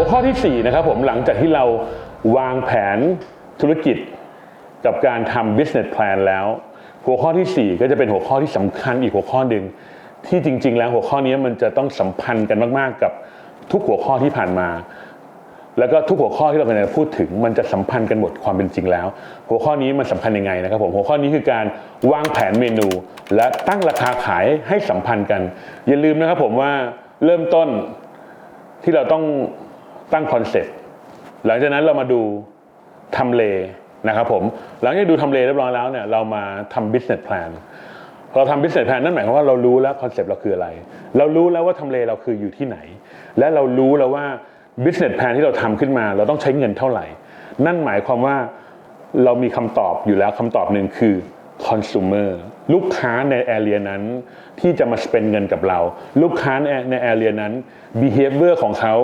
หัวข้อที่ 4 นะครับผมหลังจากที่เราวางแผนธุรกิจกับการทำ business plan แล้ว หัวข้อทีสี่ 4 ก็จะเป็นหัวข้อที่สำคัญอีกหัวข้อหนึ่งที่จริง ๆ แล้วหัวข้อนี้มันจะต้องสัมพันธ์กันมากๆ กับทุกหัวข้อที่ผ่านมา แล้วก็ทุกหัวข้อที่เรากำลังพูดถึง มันจะสัมพันธ์กันหมดความเป็นจริงแล้ว หัวข้อนี้มันสำคัญยังไงนะครับผมหัวข้อนี้คือการวางแผนเมนู และตั้งราคาขายให้สัมพันธ์กัน อย่าลืมนะครับผมว่าเริ่มต้นที่เราต้อง ตั้งคอนเซ็ปต์หลังจากนั้นเรามาดูทำเลนะครับผมหลังจากดูทำเลเรียบร้อยแล้วเนี่ยเรามาทำ business plan เราทำ business plan นั่นหมายความว่าเรารู้แล้วคอนเซ็ปต์เราคืออะไร เรารู้แล้วว่าทำเลเราคืออยู่ที่ไหน และเรารู้แล้วว่า business plan ที่เราทำขึ้นมา เราต้องใช้เงินเท่าไหร่ นั่นหมายความว่าเรามีคำตอบอยู่แล้วคำตอบหนึ่งคือ consumer ลูกค้าในแอเรียนั้นที่จะมา spend เงินกับเรา ลูกค้าในในแอเรียนั้น behavior ของเขา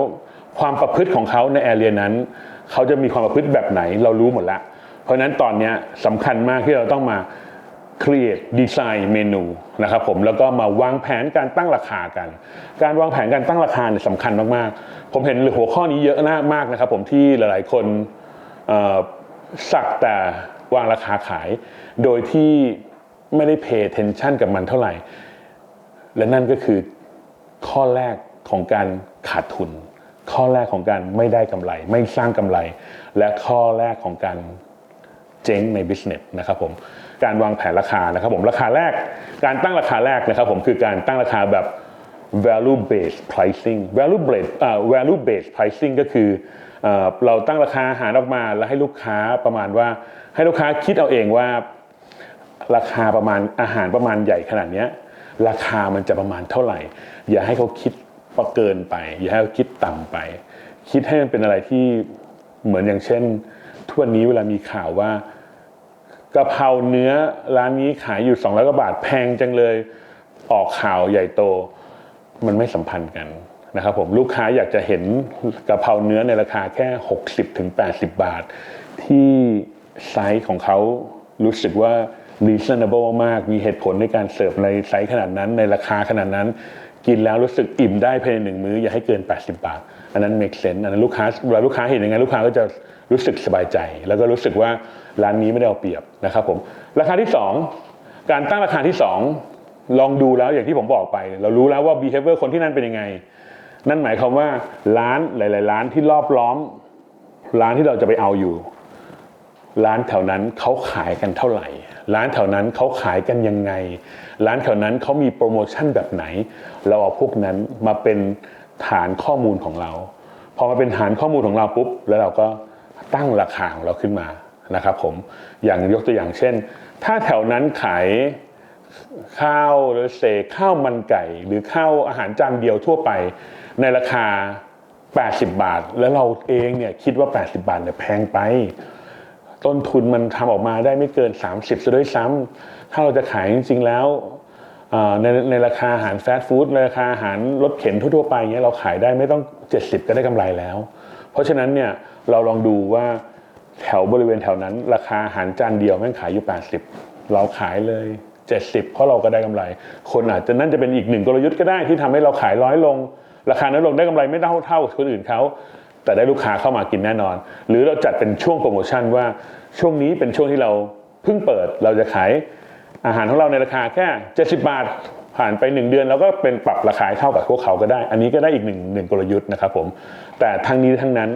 ความประพฤติของเขาในแอเรียนั้น เขาจะมีความประพฤติแบบไหนเรารู้หมดล้วเพราะนั้นตอนนี้สำคัญมากที่เราต้องมา create design เมนูนะครับผมแล้วก็มาวางแผนการตั้งราคากัน การวางแผนการตั้งราคาเนี่ยสำคัญมากๆ ผมเห็นหัวข้อนี้เยอะมากนะครับ ผมที่หลายๆคนสักแต่วางราคาขาย โดยที่ไม่ได้ pay attention กับมันเท่าไหร่ และนั่นก็คือข้อแรกของการขาดทุน ข้อแรกของการไม่ได้กำไร ไม่สร้างกำไร และข้อแรกของการเจ๊งใน business นะครับผมการวางแผนราคานะครับผมราคาแรก การตั้งราคาแรกนะครับผมคือการตั้งราคาแบบ value based pricing value based value based pricing ก็คือเอ่อเราตั้งราคาอาหารออกมาแล้วให้ลูกค้าประมาณว่า ให้ลูกค้าคิดเอาเองว่าราคาประมาณอาหารประมาณใหญ่ขนาดเนี้ยราคามันจะประมาณเท่าไหร่ อย่าให้เขาคิด ประเกินไป อย่าให้เขาคิดต่ำไป คิดให้มันเป็นอะไรที่เหมือนอย่างเช่นทุกวันนี้เวลามีข่าวว่ากะเพราเนื้อร้านนี้ขายอยู่200กว่าบาทแพงจังเลยออกข่าวใหญ่โต มันไม่สัมพันธ์กันนะครับผมลูกค้าอยากจะเห็นกะเพราเนื้อในราคาแค่ 60ถึง80บาท ที่ไซส์ของเขารู้สึกว่า reasonable มาก มีเหตุผลในการเสิร์ฟในไซส์ขนาดนั้น ในราคาขนาดนั้น กินแล้วรู้สึกอิ่มได้ภายในหนึ่งมื้ออย่าให้เกิน 80 บาท อันนั้น make sense อันนั้นลูกค้าเวลาลูกค้าเห็นอย่างนั้นลูกค้าก็จะรู้สึกสบายใจ แล้วก็รู้สึกว่าร้านนี้ไม่ได้เอาเปรียบนะครับผมราคาที่สองการตั้งราคาที่สองลองดูแล้วอย่างที่ผมบอกไป เรารู้แล้วว่า behavior คนที่นั่นเป็นยังไง นั่นหมายความว่าร้านหลาย ๆ ร้านที่รอบล้อม ร้านที่เราจะไปเอาอยู่ ร้านแถวนั้นเขาขายกันเท่าไหร่ ร้านแถวนั้นเขาขายกันยังไง ร้านแถวนั้นเขามีโปรโมชั่นแบบไหน เราเอาพวกนั้นมาเป็นฐานข้อมูลของเรา พอมาเป็นฐานข้อมูลของเราปุ๊บ แล้วเราก็ตั้งราคาของเราขึ้นมานะครับผม อย่างยกตัวอย่างเช่น ถ้าแถวนั้นขายข้าวหรือเศษข้าวมันไก่ หรือข้าวอาหารจานเดียวทั่วไปในราคา 80 บาท แล้วเราเองเนี่ยคิดว่า 80 บาทเนี่ยแพงไป ต้นทุนมันทำออกมาได้ไม่เกิน 30ซะด้วยซ้ำถ้าเราจะขายจริงๆแล้วในในราคาอาหารฟาสต์ฟู้ดในราคาอาหารรถเข็นทั่วๆไปเงี้ยเราขายได้ไม่ต้อง 70 ก็ได้กำไรแล้ว เพราะฉะนั้นเนี่ยเราลองดูว่าแถวบริเวณแถวนั้น ราคาอาหารจานเดียวแม่งขายอยู่ 80 เราขายเลย 70 เพราะเราก็ได้กำไร คนอาจจะนั่นจะเป็นอีกหนึ่งกลยุทธ์ก็ได้ที่ทำให้เราขายร้อยลง ราคาน้อยลงได้กำไรไม่เท่าเท่าคนอื่นเขา แต่ได้ลูกค้าเข้ามากินแน่นอน หรือเราจัดเป็นช่วงโปรโมชั่นว่าช่วงนี้เป็นช่วงที่เราเพิ่งเปิดเราจะขายอาหารของเราในราคาแค่ 70 บาท ผ่านไป 1 เดือนเราก็เป็นปรับราคาให้เท่ากับพวกเขาก็ได้ อันนี้ก็ได้อีกหนึ่งหนึ่งกลยุทธ์นะครับผมแต่ทั้งนี้ทั้งนั้น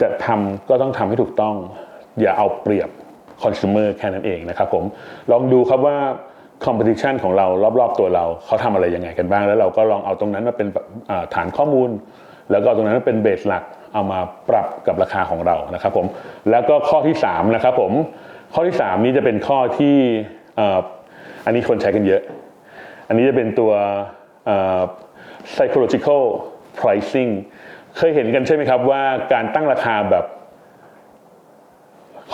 จะทำก็ต้องทำให้ถูกต้อง อย่าเอาเปรียบคอน sumer แค่นั้นเองนะครับผมลองดูครับว่า competition ของเรารอบๆตัวเราเขาทำอะไรยังไงกันบ้าง แล้วเราก็ลองเอาตรงนั้นมาเป็นฐานข้อมูล แล้วก็ตรงนั้นเป็นเบสหลักเอามาปรับกับราคาของเรานะครับผมแล้วก็ข้อที่3นะครับผมข้อที่ 3 นี้จะเป็นข้อที่อันนี้คนใช้กันเยอะ อันนี้จะเป็นตัว psychological pricing เคยเห็นกันใช่ไหมครับว่าการตั้งราคาแบบ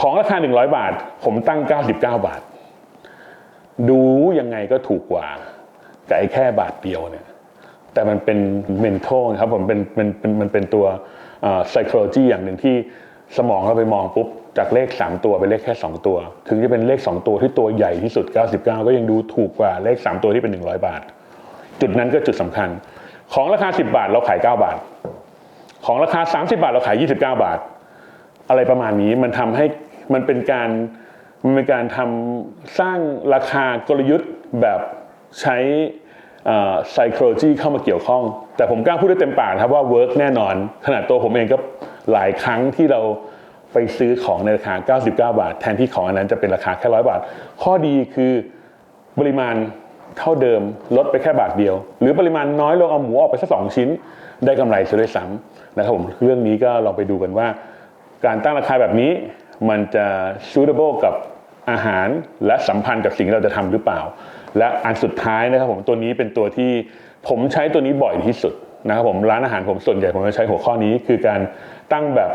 ของราคา 100 บาท ผมตั้ง 99 บาท ดูยังไงก็ถูกกว่ากับไอ้แค่บาทเดียวเนี่ย แต่มันเป็น mental ครับผมเป็นเป็นเป็นมันเป็นตัว psychology อย่างหนึ่งที่สมองเราไปมองปุ๊บจากเลข 3 ตัวเป็นเลขแค่ 2 ตัว ถึงจะเป็นเลข 2 ตัวที่ตัวใหญ่ที่สุด 99 ก็ยังดูถูกกว่าเลข 3 ตัวที่เป็น 100 บาท จุดนั้นก็จุดสำคัญ ของราคา 10 บาทเราขาย 9 บาท ของราคา 30 บาทเราขาย 29 บาท อะไรประมาณนี้มันทำให้มันเป็นการมันเป็นการทำสร้างราคากลยุทธ์แบบใช้ psychology เข้ามาเกี่ยวข้อง แต่ผมกล้าพูดได้เต็มปากครับว่า work แน่นอน ขนาดตัวผมเองก็หลายครั้งที่เราไปซื้อของในราคา 99 บาท แทนที่ของอันนั้นจะเป็นราคาแค่ร้อยบาท ข้อดีคือปริมาณเท่าเดิมลดไปแค่บาทเดียว หรือปริมาณน้อยลงเอาหมูออกไปสักสองชิ้น ได้กำไรซะด้วยซ้ำนะครับผมเรื่องนี้ก็ลองไปดูกันว่า การตั้งราคาแบบนี้มันจะ suitable กับอาหารและสัมพันธ์กับสิ่งที่เราจะทำหรือเปล่า และอันสุดท้ายนะครับผมตัวนี้เป็นตัวที่ผมใช้ตัวนี้บ่อยที่สุดนะครับผมร้านอาหารผมส่วนใหญ่ผมจะใช้หัวข้อนี้คือการตั้งแบบ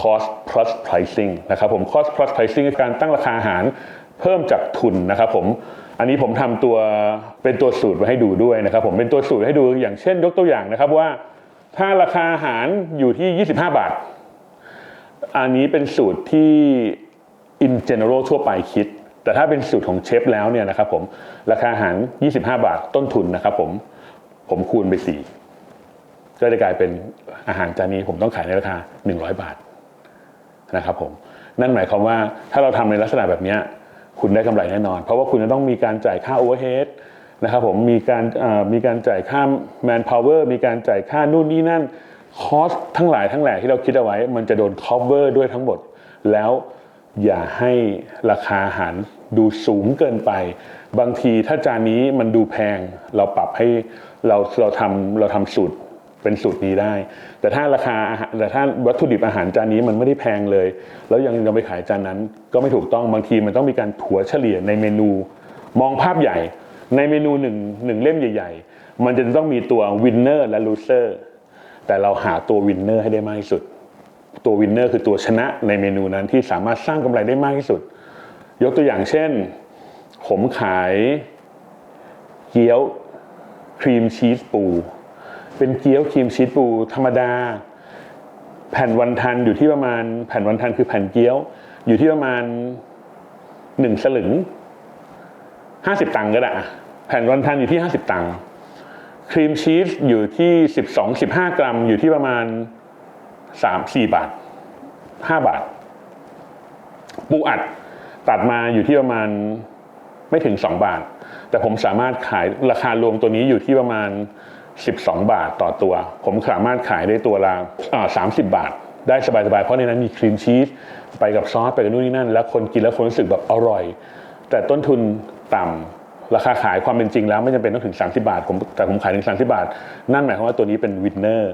cost plus pricing นะครับผม cost plus pricing คือการตั้งราคาอาหารเพิ่มจากทุนนะครับผมอันนี้ผมทำตัวเป็นตัวสูตรไว้ให้ดูด้วยนะครับผมเป็นตัวสูตรให้ดูอย่างเช่น ยกตัวอย่างนะครับว่า ถ้าราคาอาหารอยู่ที่ 25 บาท อันนี้เป็นสูตรที่ in general ทั่วไปคิด แต่ถ้าเป็นสูตรของเชฟแล้วเนี่ยนะครับผมราคาอาหาร 25 บาทต้นทุนนะครับผมผมคูณไป 4 ก็จะกลายเป็นอาหารจานนี้ผมต้องขายในราคา 100 บาทนะครับผมนั่นหมายความว่าถ้าเราทำในลักษณะแบบนี้คุณได้กำไรแน่นอน เพราะว่าคุณจะต้องมีการจ่ายค่า overhead นะครับผมมีการมีการจ่ายค่า manpower มีการจ่ายค่านู่นนี่นั่นคอสทั้งหลายทั้งแหล่ที่เราคิดเอาไว้ มันจะโดน cover ด้วยทั้งหมด แล้วอย่าให้ราคาอาหาร ดูสูงเกินไป บางทีถ้าจานนี้มันดูแพง เราปรับให้เราเราทำเราทำสูตรเป็นสูตรนี้ได้ แต่ถ้าราคาอาหารแต่ถ้าวัตถุดิบอาหารจานนี้มันไม่ได้แพงเลย แล้วยังยังไปขายจานนั้น ก็ไม่ถูกต้องบางทีมันต้องมีการถัวเฉลี่ยในเมนู มองภาพใหญ่ ในเมนูหนึ่งหนึ่งเล่มใหญ่ ๆ มันจะต้องมีตัววินเนอร์และลูเซอร์แต่เราหาตัววินเนอร์ให้ได้มากที่สุด ตัววินเนอร์คือตัวชนะในเมนูนั้นที่สามารถสร้างกำไรได้มากที่สุด ยกตัวอย่างเช่น ผมขายเกี๊ยวครีมชีสปู เป็นเกี๊ยวครีมชีสปู ธรรมดา แผ่นวันทันอยู่ที่ประมาณแผ่นวันทันคือแผ่นเกี๊ยว อยู่ที่ประมาณหนึ่งสลึงห้าสิบตังค์ก็ได้แผ่นวันทันอยู่ที่ห้าสิบตังค์ครีมชีสอยู่ที่12 15กรัมอยู่ที่ประมาณ3 4บาท5บาท ปูอัด ตัดมาอยู่ที่ประมาณไม่ถึง 2 บาท แต่ผมสามารถขายราคารวมตัวนี้อยู่ที่ประมาณ 12 บาทต่อตัว ผมสามารถขายได้ตัวละอ่า30บบาท ได้สบายๆ เพราะในนั้นมีครีมชีสไปกับซอสไปกับนู่นนี่นั่น แล้วคนกินแล้วคนรู้สึกแบบอร่อย แต่ต้นทุนต่ำราคาขายความเป็นจริงแล้วไม่จำเป็นต้องถึง 30 บาทผมแต่ผมขายถึง 30 บาท นั่นหมายความว่าตัวนี้เป็นวินเนอร์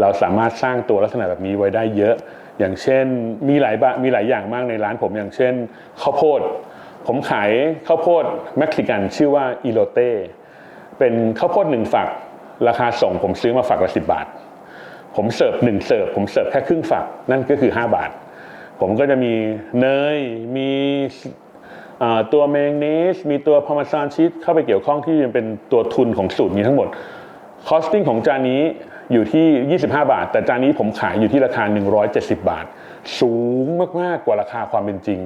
เราสามารถสร้างตัวลักษณะแบบนี้ไว้ได้เยอะ อย่างเช่นมีหลายบะมีหลายอย่างมากในร้านผมอย่างเช่นข้าวโพด ผมขายข้าวโพดเม็กซิกันชื่อว่าอีโลเต้เป็นข้าวโพดหนึ่งฝัก ราคาส่งผมซื้อมาฝักละสิบาท ผมเสิร์ฟหนึ่งเสิร์ฟผมเสิร์ฟแค่ครึ่งฝักนั่นก็คือ 5 บาท ผมก็จะมีเนยมีตัวเมงเนสมีตัวพาร์เมซานชีสเข้าไปเกี่ยวข้องที่ยังเป็นตัวทุนของสูตรนี้ทั้งหมดคอสติ้งของจานนี้ อยู่ที่ 25 บาท แต่จานนี้ผมขายอยู่ที่ราคา 170 บาท สูงมากๆกว่าราคาความเป็นจริง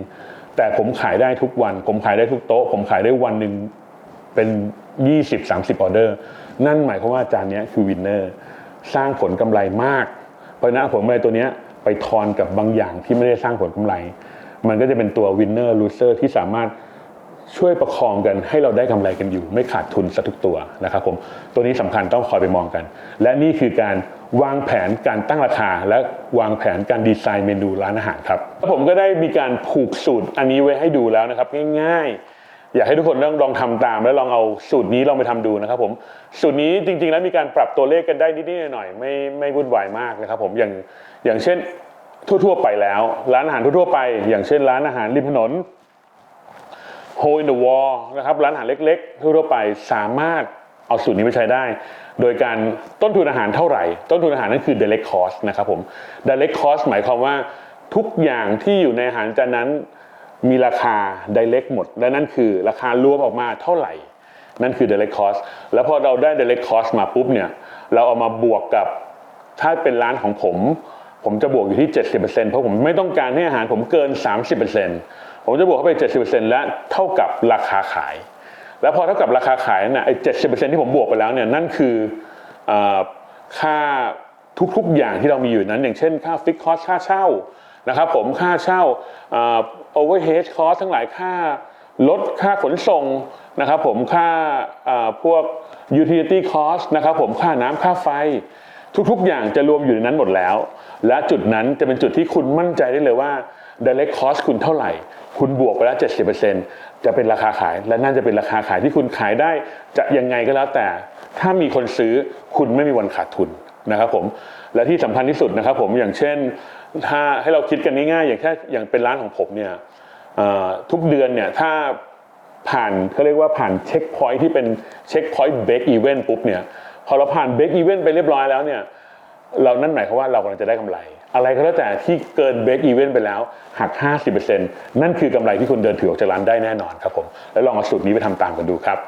แต่ผมขายได้ทุกวัน ผมขายได้ทุกโต๊ะ ผมขายได้วันหนึ่งเป็น 20-30 ออเดอร์ นั่นหมายความว่าจานนี้คือวินเนอร์ สร้างผลกำไรมาก เพราะฉะนั้นผลกำไรตัวนี้ไปทอนกับบางอย่างที่ไม่ได้สร้างผลกำไร มันก็จะเป็นตัววินเนอร์ลูเซอร์ที่สามารถ ช่วยประคองกันให้เราได้กำไรกันอยู่ ไม่ขาดทุนสักทุกตัวนะครับผมตัวนี้สำคัญต้องคอยไปมองกัน และนี่คือการวางแผนการตั้งราคา และวางแผนการดีไซน์เมนูร้านอาหารครับผมก็ได้มีการผูกสูตรอันนี้ไว้ให้ดูแล้วนะครับ ง่ายๆ อยากให้ทุกคนลองลองทำตาม แล้วลองเอาสูตรนี้ลองไปทำดูนะครับผมสูตรนี้จริง ๆ แล้วมีการปรับตัวเลขกันได้นิดๆหน่อยๆไม่ไม่วุ่นวายมากนะครับ ผมอย่างอย่างเช่นทั่วๆไปแล้ว ร้านอาหารทั่วๆไป อย่างเช่น ร้านอาหารริมถนน โฮ in the wall นะครับร้านอาหารเล็กๆ ทั่วไปสามารถเอาสูตรนี้ไปใช้ได้ โดยการต้นทุนอาหารเท่าไหร่ ต้นทุนอาหารนั่นคือ direct cost นะครับผม direct cost หมายความว่าทุกอย่างที่อยู่ในอาหารจานนั้นมีราคา direct หมด และนั่นคือราคารวมออกมาเท่าไหร่ นั่นคือ direct cost แล้วพอเราได้ direct cost มาปุ๊บเนี่ยเราเอามาบวกกับถ้าเป็นร้านของผม ผมจะบวกอยู่ที่ 70%เพราะผมไม่ต้องการให้อาหารผมเกิน 30% ผมจะบวกเข้าไป 70%และเท่ากับราคาขาย แล้วพอเท่ากับราคาขายนั่นนะไอ้70%ที่ผมบวกไปแล้วเนี่ยนั่นคืออค่าทุกๆอย่างที่เรามีอยู่นั้น อย่างเช่นค่าฟิกคอสค่าเช่านะครับผมค่าเช่าโอเวอร์เฮดคอสทั้งหลายค่ารถค่าขนส่งนะครับผมค่าอ่าพวก utility cost นะครับผมค่าน้ำค่าไฟ ทุกๆ อย่างจะรวมอยู่ในนั้นหมดแล้ว และจุดนั้นจะเป็นจุดที่คุณมั่นใจได้เลยว่า direct cost คุณเท่าไหร่ คุณบวกไปแล้ว 70%จะเป็นราคาขาย และนั่นจะเป็นราคาขายที่คุณขายได้จะยังไงก็แล้วแต่ ถ้ามีคนซื้อคุณไม่มีวันขาดทุนนะครับผมและที่สำคัญที่สุดนะครับผมอย่างเช่น ถ้าให้เราคิดกันง่ายๆอย่างแค่อย่างเป็นร้านของผมเนี่ยทุกเดือนเนี่ยถ้าผ่านเขาเรียกว่าผ่านเช็คพอยท์ที่เป็นเช็คพอยท์เบรกอีเวนต์ปุ๊บเนี่ยพอเราผ่านเบรกอีเวนต์ไปเรียบร้อยแล้วเนี่ยเรานั่นหมายความว่าเรากำลังจะได้กำไร อะไรก็แล้วแต่ที่เกินเบรกอีเวนต์ไปแล้วหัก 50%นั่นคือกำไรที่คุณเดินถือออกจากร้านได้แน่นอนครับผม แล้วลองเอาสูตรนี้ไปทำตามกันดูครับ